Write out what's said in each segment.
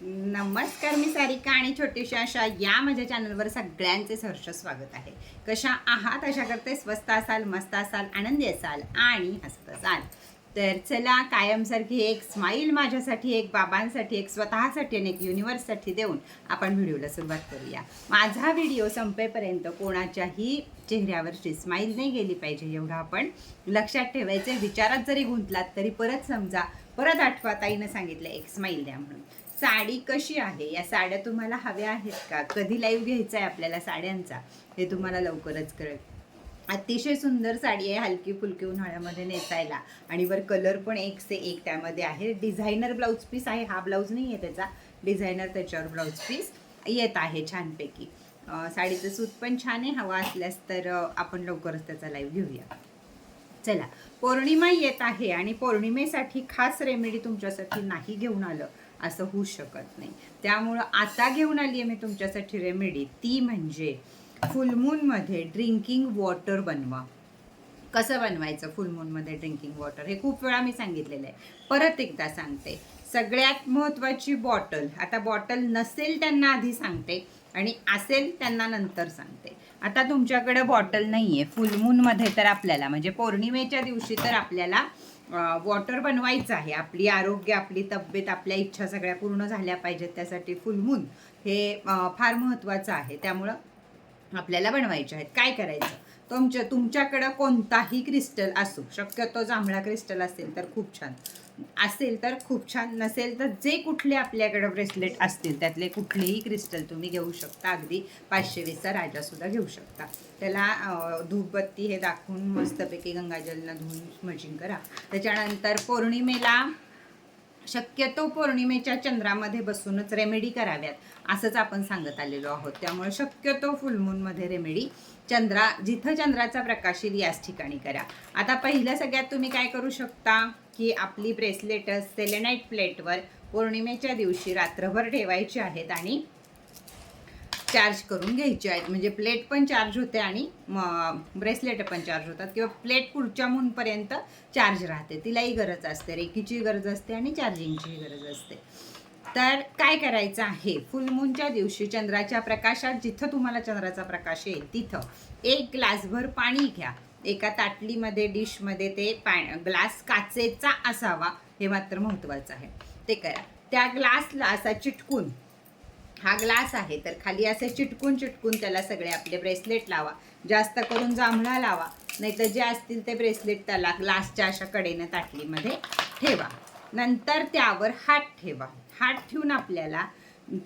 नमस्कार मी सारिका आणि छोटीशा अशा या माझ्या चॅनलवर सगळ्यांचे सहर्ष स्वागत आहे. कशा आहात? अशा करते स्वस्त असाल मस्त असाल आनंदी असाल आणि हसत असाल. तर चला कायमसारखी एक स्माईल माझ्यासाठी एक बाबांसाठी एक स्वतःसाठी आणि एक युनिवर्ससाठी देऊन आपण व्हिडिओला सुरुवात करूया. माझा व्हिडिओ संपेपर्यंत कोणाच्याही चेहऱ्यावरची स्माईल नाही गेली पाहिजे एवढं आपण लक्षात ठेवायचे विचारात जरी गुंतलात तरी परत समजा परत आठवा ताईनं सांगितलं एक स्माईल द्या म्हणून. साडी कशी आहे? या साड्या तुम्हाला हव्या आहेत का? कधी लाईव्ह घ्यायचा आहे आपल्याला साड्यांचा? हे तुम्हाला लवकरच कळेल. अतिशय सुंदर साडी आहे हलकी फुलकी उन्हाळ्यामध्ये नेसायला. आणि वर कलर पण एक से एक त्यामध्ये आहे. डिझायनर ब्लाऊज पीस आहे. हा ब्लाऊज नाही आहे त्याचा. डिझायनर त्याच्यावर ब्लाऊज पीस येत आहे छानपैकी. साडीचं सूत पण छान आहे. हवा असल्यास तर आपण लवकरच त्याचा लाईव्ह घेऊया. चला. पौर्णिमा येत आहे आणि पौर्णिमेसाठी खास रेमेडी तुमच्यासाठी नाही घेऊन आलं. असं होऊ शकत नाही. त्यामुळं आता घेऊन आली आहे मी तुमच्यासाठी रेमेडी ती म्हणजे फुलमूनमध्ये ड्रिंकिंग वॉटर बनवा. कसं बनवायचं फुलमूनमध्ये ड्रिंकिंग वॉटर हे खूप वेळा मी सांगितलेलं आहे. परत एकदा सांगते. सगळ्यात महत्त्वाची बॉटल आता बॉटल नसेल त्यांना आधी सांगते आणि असेल त्यांना नंतर सांगते. आता तुमच्याकडे बॉटल नाही आहे फुलमूनमध्ये तर आपल्याला म्हणजे पौर्णिमेच्या दिवशी तर आपल्याला वॉटर बनवायचं आहे. आपली आरोग्य आपली तब्येत आपल्या इच्छा सगळ्या पूर्ण झाल्या पाहिजेत त्यासाठी फुलमून हे फार महत्त्वाचं आहे. त्यामुळं आपल्याला बनवायचे आहेत. काय करायचं? तुमच्या तुमच्याकडं कोणताही क्रिस्टल असो शक्यतो जांभळा क्रिस्टल असेल तर खूप छान. असेल तर खूप छान. नसेल तर जे कुठले आपल्याकडं ब्रेसलेट असतील त्यातले कुठलेही क्रिस्टल तुम्ही घेऊ शकता. अगदी पाचशे वीसचा राजासुद्धा घेऊ शकता. त्याला धूपबत्ती हे दाखवून मस्तपैकी गंगाजलनं धुवून स्मचिंग करा. त्याच्यानंतर पौर्णिमेला शक्यतो पौर्णिमेच्या चंद्रामध्ये बसूनच रेमेडी कराव्यात असंच आपण सांगत आलेलो आहोत. त्यामुळे शक्यतो फुलमूनमध्ये रेमेडी चंद्रा जिथं चंद्राचा प्रकाश येईल याच ठिकाणी करा. आता पहिलं सगळ्यात तुम्ही काय करू शकता? की आपली ब्रेसलेटच सेलेनाईट प्लेटवर पौर्णिमेच्या दिवशी रात्रभर ठेवायची आहेत आणि चार्ज करून घ्यायचे आहेत. म्हणजे प्लेट पण चार्ज होते आणि ब्रेसलेट पण चार्ज होतात. किंवा प्लेट पुढच्या मूनपर्यंत चार्ज राहते. तिलाही गरज असते. रेकीची गरज असते आणि चार्जिंगचीही गरज असते. तर काय करायचं आहे? फुलमूनच्या दिवशी चंद्राच्या प्रकाशात जिथं तुम्हाला चंद्राचा प्रकाश येईल तिथं एक ग्लासभर पाणी घ्या. एका ताटलीमध्ये डिशमध्ये ते पा ग्लास काचेचा असावा हे मात्र महत्त्वाचं आहे. ते करा. त्या ग्लासला असा चिटकून हा ग्लास आहे तर खाली असे चिटकून चिटकून त्याला सगळे आपले ब्रेसलेट लावा. जास्त करून जांभळा लावा नाहीतर जे असतील ते ब्रेसलेट त्याला ग्लासच्या अशा कडेनं ताटलीमध्ये ठेवा. नंतर त्यावर हात ठेवा. हात ठेवून आपल्याला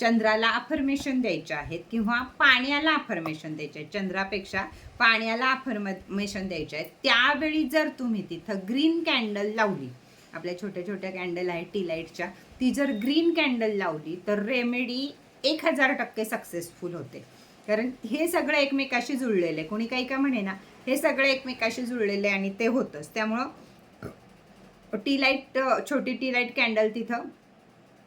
चंद्राला अफर्मेशन द्यायचे आहेत किंवा पाण्याला अफर्मेशन द्यायचे आहेत. चंद्रापेक्षा पाण्याला अफर्मेशन द्यायचे आहेत. त्यावेळी जर तुम्ही तिथं ग्रीन कॅन्डल लावली आपल्या छोट्या छोट्या कॅन्डल आहेत टी लाईटच्या ती जर ग्रीन कॅन्डल लावली तर रेमेडी एक हजार टक्के सक्सेसफुल होते. कारण हे सगळं एकमेकाशी जुळलेलं. आहे कोणी काही का म्हणे ना हे सगळं एकमेकाशी जुळलेलं आहे आणि ते होतंच. त्यामुळं टी लाइट छोटी टी लाइट कॅन्डल तिथं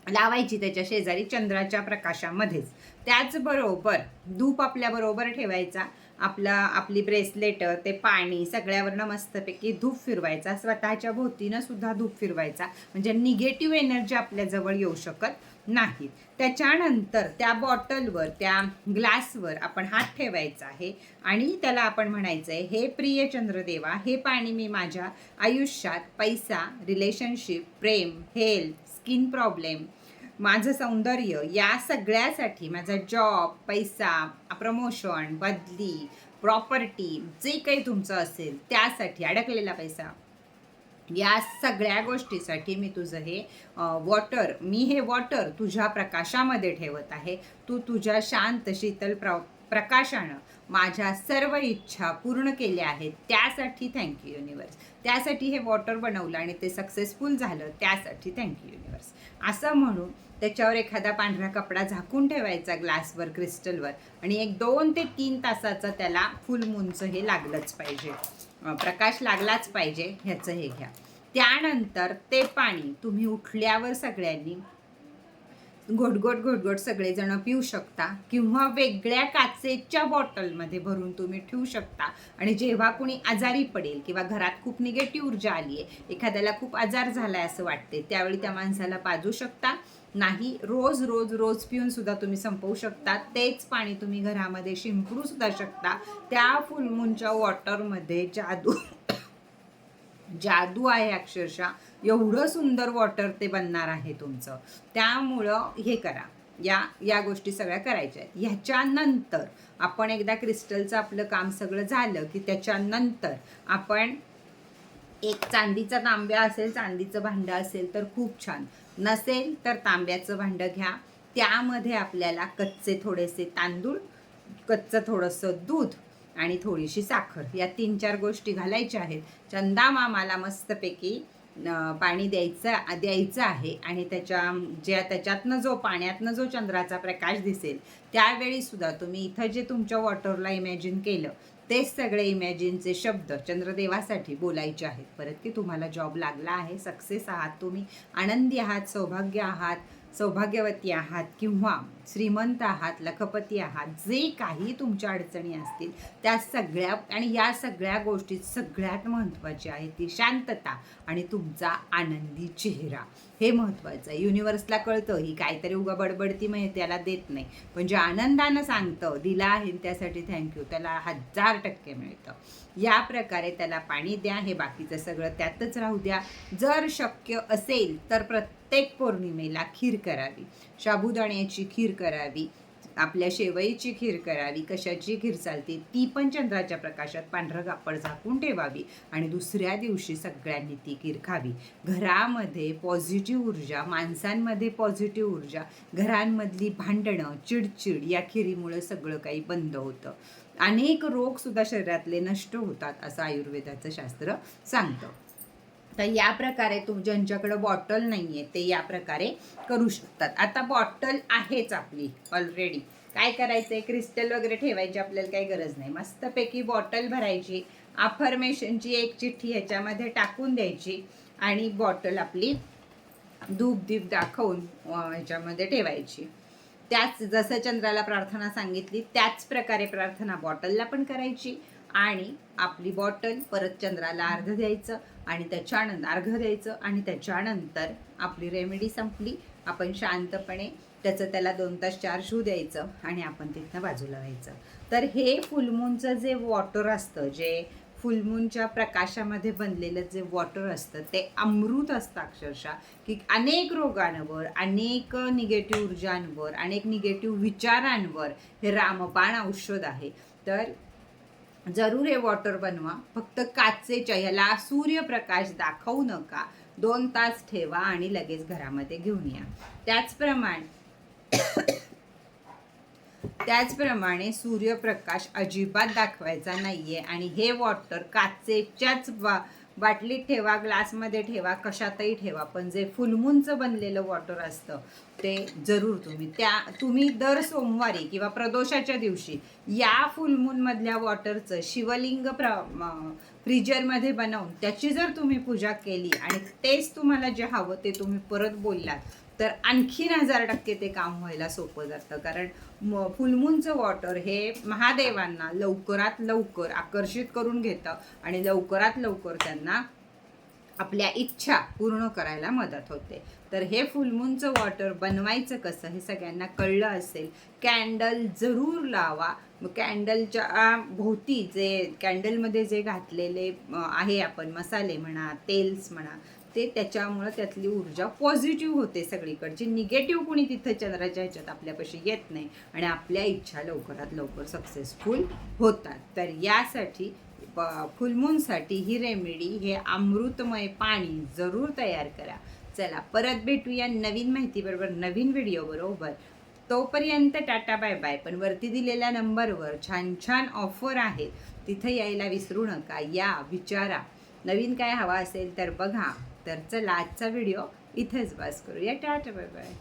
लावायची त्याच्या शेजारी चंद्राच्या प्रकाशामध्येच. त्याचबरोबर धूप आपल्याबरोबर ठेवायचा. आपला आपली ब्रेसलेट ते पाणी सगळ्यावरनं मस्तपैकी धूप फिरवायचा. स्वतःच्या भोवतीनं सुद्धा धूप फिरवायचा. म्हणजे निगेटिव्ह एनर्जी आपल्याजवळ येऊ शकत नाही त्याच्यानंतर त्या बॉटलवर त्या ग्लासवर आपण हात ठेवायचा आहे. आणि त्याला आपण म्हणायचं आहे हे प्रिय चंद्रदेवा हे पाणी मी माझ्या आयुष्यात पैसा रिलेशनशिप प्रेम हेल्थ स्किन प्रॉब्लेम माझं सौंदर्य या सगळ्यासाठी माझा जॉब पैसा प्रमोशन बदली प्रॉपर्टी जे काही तुमचं असेल त्यासाठी अडकलेला पैसा या सगळ्या गोष्टीसाठी मी तुझं हे वॉटर मी हे वॉटर तुझ्या प्रकाशामध्ये ठेवत आहे. तू तुझ्या शांत शीतल प्र प्रकाशानं माझ्या सर्व इच्छा पूर्ण केल्या आहेत. त्यासाठी थँक्यू युनिवर्स त्यासाठी हे वॉटर बनवलं आणि ते सक्सेसफुल झालं. त्यासाठी थँक्यू युनिवर्स असं म्हणून त्याच्यावर एखादा पांढरा कपडा झाकून ठेवायचा ग्लासवर क्रिस्टलवर आणि एक दोन ते तीन तासाचं त्याला फुल मुंच हे लागलंच पाहिजे. प्रकाश लागलाच पाहिजे ह्याचं हे घ्या. त्यानंतर ते पाणी तुम्ही उठल्यावर सगळ्यांनी घोटघोट घोटघोट सगळेजण पिऊ शकता किंवा वेगळ्या काचेच्या बॉटलमध्ये भरून तुम्ही ठेवू शकता. आणि जेव्हा कुणी आजारी पडेल किंवा घरात खूप निगेटिव्ह ऊर्जा आली आहे एखाद्याला खूप आजार झाला आहे असं वाटते त्यावेळी त्या माणसाला पाजू शकता. नाही रोज रोज रोज पिऊन सुद्धा तुम्ही संपवू शकता. तेच पाणी तुम्ही घरामध्ये शिंपडू सुद्धा शकता. त्या फुलमूनच्या वॉटरमध्ये जादू जादू आहे अक्षरशः. एवढं सुंदर वॉटर ते बनणार आहे तुमचं. त्यामुळं हे करा. या या गोष्टी सगळ्या करायच्या आहेत. ह्याच्यानंतर आपण एकदा क्रिस्टलचं आपलं काम सगळं झालं की त्याच्यानंतर आपण एक चांदीचा तांब्या असेल चांदीचं भांडं असेल तर खूप छान. नसेल तर तांब्याचं भांडं घ्या. त्यामध्ये आपल्याला कच्चे थोडेसे तांदूळ कच्चं थोडंसं दूध आणि थोडीशी साखर. या तीन चार गोष्टी घालायच्या आहेत. चंदा मामाला मस्तपैकी पाणी द्यायचं द्यायचं आहे आणि त्याच्या ज्या त्याच्यातनं जो पाण्यातनं जो चंद्राचा प्रकाश दिसेल त्यावेळी सुद्धा तुम्ही इथं जे तुमच्या वॉटरला इमॅजिन केलं तेच सगळे इमॅजिनचे शब्द चंद्रदेवासाठी बोलायचे आहेत. परत की तुम्हाला जॉब लागला आहे. सक्सेस आहात तुम्ही. आनंदी आहात सौभाग्य आहात. सौभाग्यवती आहात किंवा श्रीमंत आहात लखपती आहात जे काही तुमच्या अडचणी असतील त्या सगळ्या आणि या सगळ्या गोष्टीत सगळ्यात महत्त्वाची आहे ती शांतता आणि तुमचा आनंदी चेहरा. हे महत्त्वाचं आहे. युनिवर्सला कळतं ही काहीतरी उगा बडबडती म्हणजे त्याला देत नाही. पण जे आनंदानं सांगतं दिला आहे त्यासाठी थँक्यू त्याला हजार टक्के मिळतं. या प्रकारे त्याला पाणी द्या हे बाकीचं सगळं त्यातच राहू द्या. जर शक्य असेल तर प्रत्येक पौर्णिमेला खीर करावी. साबुदाण्याची खीर करावी आपल्या शेवईची खीर करावी कशाची खीर चालते ती पण चंद्राच्या प्रकाशात पांढरं कापड झाकून ठेवावी आणि दुसऱ्या दिवशी सगळ्यांनी ती खीर खावी. घरामध्ये पॉझिटिव्ह ऊर्जा माणसांमध्ये पॉझिटिव्ह ऊर्जा घरांमधली भांडणं चिडचिड या खिरीमुळे सगळं काही बंद होतं. अनेक रोग सुद्धा शरीरातले नष्ट होतात असं आयुर्वेदाचं शास्त्र सांगतं. तर या प्रकारे तुम ज्यांच्याकडं बॉटल नाही आहे ते या प्रकारे करू शकतात. आता बॉटल आहेच आपली ऑलरेडी काय करायचं आहे क्रिस्टल वगैरे ठेवायची आपल्याला काही गरज नाही. मस्तपैकी बॉटल भरायची अफर्मेशनची एक चिठ्ठी ह्याच्यामध्ये टाकून द्यायची आणि बॉटल आपली धूप दीप दाखवून ह्याच्यामध्ये ठेवायची. त्याच जसं चंद्राला प्रार्थना सांगितली त्याच प्रकारे प्रार्थना बॉटलला पण करायची आणि आपली बॉटल परत चंद्राला अर्ध द्यायचं. आणि त्याच्यानंतर अर्घ द्यायचं आणि त्याच्यानंतर आपली रेमेडी संपली. आपण शांतपणे त्याचं त्याला दोन तास चार शू द्यायचं आणि आपण तिथनं बाजूला व्हायचं. तर हे फुलमूनचं जे वॉटर असतं जे फुलमूनच्या प्रकाशामध्ये बनलेलं जे वॉटर असतं ते अमृत असतं अक्षरशः. की अनेक रोगांवर अनेक निगेटिव्ह ऊर्जांवर अनेक निगेटिव्ह विचारांवर हे रामबाण औषध आहे. तर जरूर हे वॉटर बनवा. फक्त काचेच्या ह्याला सूर्यप्रकाश दाखवू नका. दोन तास ठेवा आणि लगेच घरामध्ये घेऊन या. त्याचप्रमाणे त्याचप्रमाणे सूर्यप्रकाश अजिबात दाखवायचा नाहीये आणि हे वॉटर काचेच्याच बा बाटलीत ठेवा ग्लासमध्ये ठेवा कशातही ठेवा. पण जे फुलमूनचं बनलेलं वॉटर असतं ते जरूर तुम्ही. त्या तुम्ही दर सोमवारी किंवा प्रदोषाच्या दिवशी या फुलमूनमधल्या वॉटरचं शिवलिंग प्र फ्रीजरमध्ये बनवून त्याची जर तुम्ही पूजा केली आणि तेच तुम्हाला जे हवं ते तुम्ही परत बोललात तर आणखीन हजार टक्के ते काम व्हायला सोपं जातं. कारण म- फुलमूनचं वॉटर हे महादेवांना लवकरात लवकर आकर्षित करून घेतं आणि लवकरात लवकर त्यांना आपल्या इच्छा पूर्ण करायला मदत होते. तर हे फुलमूनचं वॉटर बनवायचं कसं हे सगळ्यांना कळलं असेल. कॅन्डल जरूर लावा. मग कॅन्डलच्या भोवती जे कॅन्डलमध्ये जे घातलेले आहे आपण मसाले म्हणा तेल्स म्हणा ते त्याच्यामुळं त्यातली ऊर्जा पॉझिटिव्ह होते सगळीकडची. निगेटिव्ह कुणी तिथं चंद्राच्या ह्याच्यात आपल्यापाशी येत नाही. आणि आपल्या इच्छा लवकरात लवकर सक्सेसफुल होतात. तर यासाठी फुलमूनसाठी ही रेमेडी हे अमृतमय पाणी जरूर तयार करा. चला परत भेटूया नवीन माहितीबरोबर नवीन व्हिडिओ बरोबर. तोपर्यंत टाटा बाय बाय. पण वरती दिलेल्या नंबरवर छान छान ऑफर आहेत. तिथं यायला विसरू नका या विचारा. नवीन काय हवा असेल तर बघा. तर चला आजचा व्हिडिओ इथेच बस करूया. Tata bye bye.